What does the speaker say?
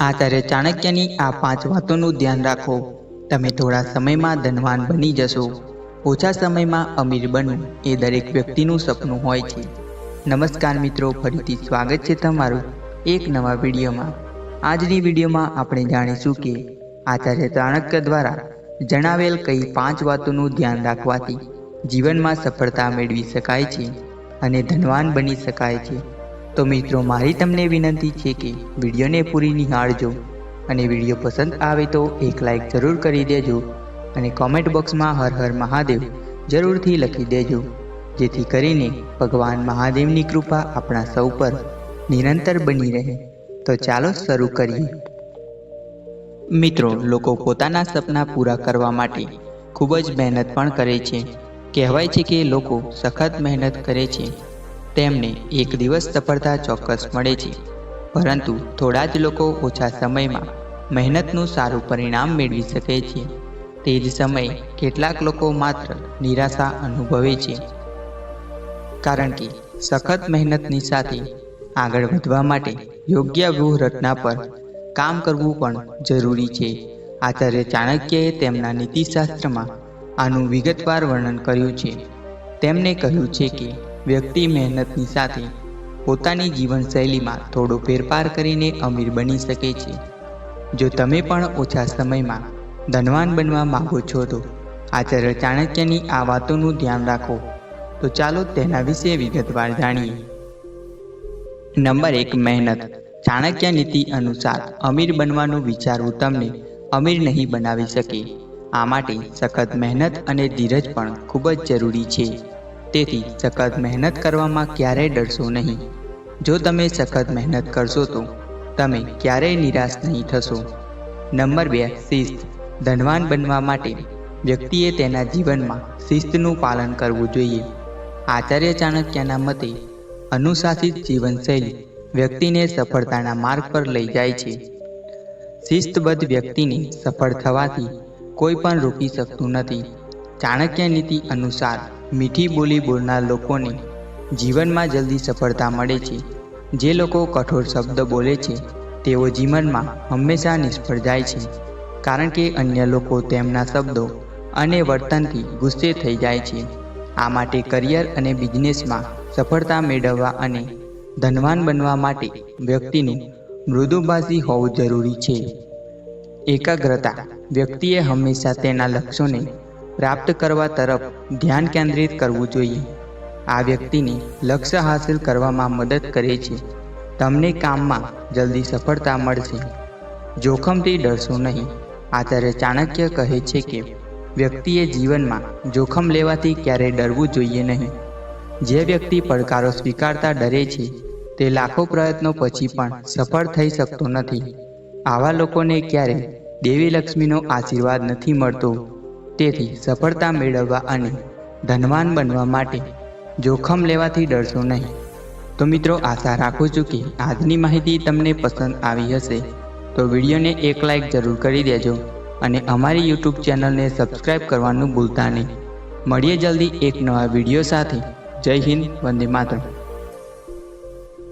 આચાર્ય ચાણક્યની આ પાંચ વાતોનું ધ્યાન રાખો. તમે થોડા સમયમાં ધનવાન બની જશો. ઓછા સમયમાં અમીર બનવું એ દરેક વ્યક્તિનું સપનું હોય છે. નમસ્કાર મિત્રો, ફરીથી સ્વાગત છે તમારું એક નવા વિડીયોમાં. આજની વિડીયોમાં આપણે જાણીશું કે આચાર્ય ચાણક્ય દ્વારા જણાવેલ કઈ પાંચ વાતોનું ધ્યાન રાખવાથી જીવનમાં સફળતા મેળવી શકાય છે અને ધનવાન બની શકાય છે. તો મિત્રો, મારી તમને વિનંતી છે કે વિડીયોને પૂરી નિહાળજો અને વીડિયો પસંદ આવે તો એક લાઈક જરૂર કરી દેજો અને કોમેન્ટ બોક્સમાં હર હર મહાદેવ જરૂરથી લખી દેજો. જેથી કરીને ભગવાન મહાદેવની કૃપા આપણા સૌ પર નિરંતર બની રહે. તો ચાલો શરૂ કરીએ. મિત્રો, લોકો પોતાના સપના પૂરા કરવા માટે ખૂબ જ મહેનત પણ કરે છે. કહેવાય છે કે લોકો સખત મહેનત કરે છે. તેમને એક દિવસ સફળતા ચોક્કસ મળે છે. પરંતુ થોડા જ લોકો ઓછા સમયમાં મહેનતનું સારું પરિણામ મેળવી શકે છે. તે જ સમયે કેટલાક લોકો માત્ર નિરાશા અનુભવે છે. કારણ કે સખત મહેનતની સાથે આગળ વધવા માટે યોગ્ય વ્યૂહરચના પર કામ કરવું પણ જરૂરી છે. આચાર્ય ચાણક્યએ તેમના નીતિશાસ્ત્રમાં આનું વિગતવાર વર્ણન કર્યું છે. તેમણે કહ્યું છે કે વ્યક્તિ મહેનતની સાથે પોતાની જીવનશૈલીમાં થોડો ફેરફાર કરીને અમીર બની શકે છે. જો તમે પણ ઓછા સમયમાં ધનવાન બનવા માગો છો તો આચાર્ય ચાણક્યની આ વાતોનું ધ્યાન રાખો. તો ચાલો તેના વિશે વિગતવાર જાણીએ. નંબર એક, મહેનત. ચાણક્ય નીતિ અનુસાર અમીર બનવાનું વિચારવું તમને અમીર નહીં બનાવી શકે. આ માટે સખત મહેનત અને ધીરજ પણ ખૂબ જ જરૂરી છે. તેથી સખત મહેનત કરવામાં ક્યારેય ડરશો નહીં. જો તમે સખત મહેનત કરશો તો તમે ક્યારેય નિરાશ નહીં થશો. નંબર બે, શિસ્ત. ધનવાન બનવા માટે વ્યક્તિએ તેના જીવનમાં શિસ્તનું પાલન કરવું જોઈએ. આચાર્ય ચાણક્યના મતે અનુશાસિત જીવનશૈલી વ્યક્તિને સફળતાના માર્ગ પર લઈ જાય છે. શિસ્તબદ્ધ વ્યક્તિને સફળ થવાથી કોઈ પણ રોકી શકતું નથી. ચાણક્ય નીતિ અનુસાર મીઠી બોલી બોલનાર લોકોને જીવનમાં જલ્દી સફળતા મળે છે. જે લોકો કઠોર શબ્દ બોલે છે, તેઓ જીવનમાં હંમેશા નિષ્ફળ જાય છે. કારણ કે અન્ય લોકો તેમના શબ્દો અને વર્તનથી ગુસ્સે થઈ જાય છે. આ માટે કરિયર અને બિઝનેસમાં સફળતા મેળવવા અને ધનવાન બનવા માટે વ્યક્તિનું મૃદુભાષી હોવું જરૂરી છે. એકાગ્રતા વ્યક્તિએ હંમેશા તેના લક્ષ્યોને પ્રાપ્ત કરવા તરફ ધ્યાન કેન્દ્રિત કરવું જોઈએ. આ વ્યક્તિને લક્ષ્ય હાંસલ કરવામાં મદદ કરે છે. તમને કામમાં જલ્દી સફળતા મળશે. જોખમથી ડરશો નહીં. આચાર્ય ચાણક્ય કહે છે કે, વ્યક્તિએ જીવનમાં જોખમ લેવાથી ક્યારેય ડરવું જોઈએ નહીં. જે વ્યક્તિ પડકારો સ્વીકારતા ડરે છે, તે લાખો પ્રયત્નો પછી પણ સફળ થઈ શકતો નથી. આવા લોકોને ક્યારેય દેવી લક્ષ્મીનો આશીર્વાદ નથી મળતો. તેથી સફળતા મેળવવા અને ધનવાન બનવા માટે જોખમ લેવાથી ડરશો નહીં. તો મિત્રો, આશા રાખું છું કે આજની માહિતી તમને પસંદ આવી હશે. તો વિડીયોને એક લાઇક જરૂર કરી દેજો અને અમારી યુટ્યુબ ચેનલને સબસ્ક્રાઈબ કરવાનું ભૂલતા નહીં. મળીએ જલ્દી એક નવા વીડિયો સાથે. જય હિન્દ, વંદે માતરમ.